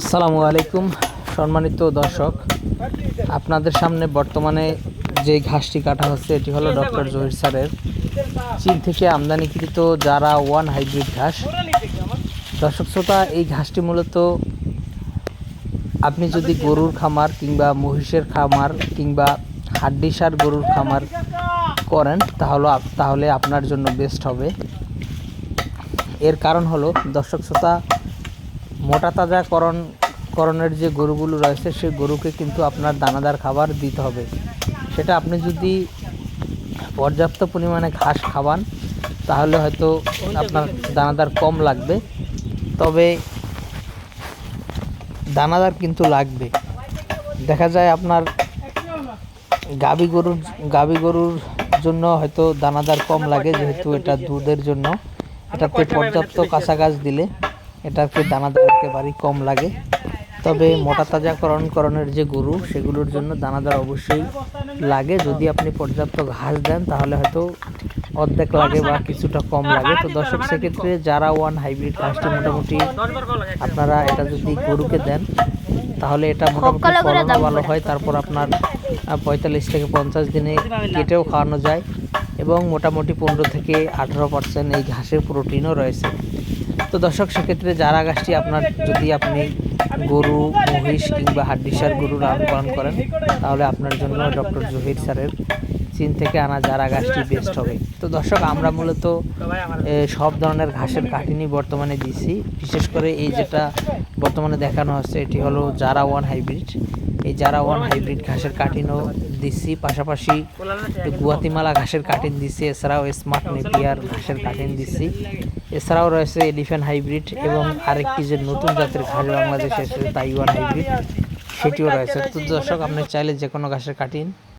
আসসালামু আলাইকুম সম্মানিত দর্শক। আপনাদের সামনে বর্তমানে যে ঘাসটি কাটা হচ্ছে এটি হলো ডক্টর জহির স্যারের। চীন থেকে আমদানিকৃত যারা ওয়ান হাইব্রিড ঘাস। দর্শক শ্রোতা এই ঘাসটি মূলত আপনি যদি গরুর খামার কিংবা মহিষের খামার কিংবা হাড্ডিসার গরুর খামার করেন তাহলে তাহলে আপনার জন্য বেস্ট হবে। এর কারণ হলো দর্শক শ্রোতা মোটা তাজাকরণ করণের যে গরুগুলো রয়েছে, সেই গরুকে কিন্তু আপনার দানাদার খাবার দিতে হবে। সেটা আপনি যদি পর্যাপ্ত পরিমাণে ঘাস খাওয়ান, তাহলে হয়তো আপনার দানাদার কম লাগবে। তবে দানাদার কিন্তু লাগবে। দেখা যায় আপনার গাবি গরুর গাবি গরুর জন্য হয়তো দানাদার কম লাগে, যেহেতু এটা দুধের জন্য। এটাতে পর্যাপ্ত কাঁচা গাছ দিলে। এটাতে দানাদার একেবারেই কম লাগে? তবে মোটা তাজাকরণ করণের যে গরু সেগুলোর জন্য দানাদার অবশ্যই লাগে। যদি আপনি পর্যাপ্ত ঘাস দেন তাহলে হয়তো অর্ধেক লাগে বা কিছুটা কম লাগে। তো দর্শক সেক্ষেত্রে যারা ওয়ান হাইব্রিড ঘাসটি মোটামুটি আপনারা এটা যদি গরুকে দেন তাহলে এটা মোটামুটি ফলনও ভালো হয়। তারপর আপনার পঁয়তাল্লিশ থেকে পঞ্চাশ দিনে কেটেও খাওয়ানো যায়। এবং মোটামুটি পনেরো থেকে আঠেরো পার্সেন্ট এই ঘাসের প্রোটিনও রয়েছে। তো দর্শক, সেক্ষেত্রে যারা গাছটি আপনার যদি আপনি গরু, মহিষ কিংবা হাড্ডিসার গরু লালন পালন করেন, তাহলে আপনার জন্য ডক্টর জহির স্যারের চীন থেকে আনা যারা গাছটি বেস্ট হবে। তো দর্শক, আমরা মূলত সব ধরনের ঘাসের কাটিনি বর্তমানে দিছি। বিশেষ করে এই যেটা বর্তমানে দেখানো হচ্ছে, এটি হলো জারা ওয়ান হাইব্রিড। এই যারা ওয়ান হাইব্রিড ঘাসের কাটিনও দিচ্ছি পাশাপাশি গুয়াতিমালা ঘাসের কাটিন দিচ্ছি এছাড়াও স্মার্ট নেপিয়ার ঘাসের কাটিন দিচ্ছি এছাড়াও রয়েছে এলিফ্যান্ট হাইব্রিড এবং আরেকটি যে নতুন জাতের ঘাস বাংলাদেশে এসেছে তাইওয়ান হাইব্রিড। সেটিও রয়েছে। তো দর্শক, আপনি চাইলে যে কোনো ঘাসের কাটিন